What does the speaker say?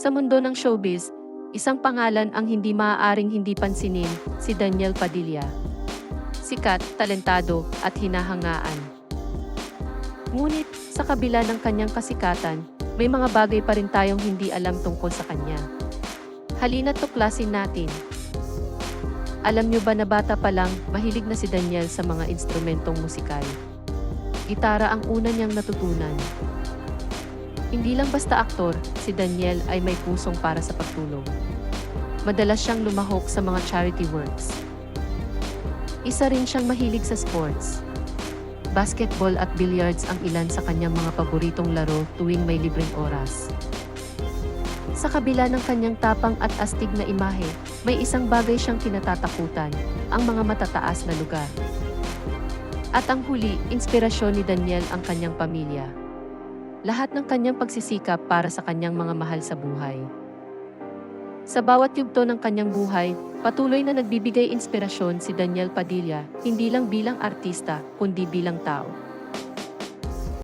Sa mundo ng showbiz, isang pangalan ang hindi maaaring hindi pansinin, si Daniel Padilla. Sikat, talentado, at hinahangaan. Ngunit, sa kabila ng kanyang kasikatan, may mga bagay pa rin tayong hindi alam tungkol sa kanya. Halina't tuklasin natin. Alam niyo ba na bata pa lang, mahilig na si Daniel sa mga instrumentong musikal? Gitara ang una niyang natutunan. Hindi lang basta aktor, si Daniel ay may pusong para sa pagtulong. Madalas siyang lumahok sa mga charity works. Isa rin siyang mahilig sa sports. Basketball at billiards ang ilan sa kanyang mga paboritong laro tuwing may libreng oras. Sa kabila ng kanyang tapang at astig na imahe, may isang bagay siyang kinatatakutan, ang mga matataas na lugar. At ang huli, inspirasyon ni Daniel ang kanyang pamilya. Lahat ng kanyang pagsisikap para sa kanyang mga mahal sa buhay. Sa bawat yugto ng kanyang buhay, patuloy na nagbibigay inspirasyon si Daniel Padilla, hindi lang bilang artista, kundi bilang tao.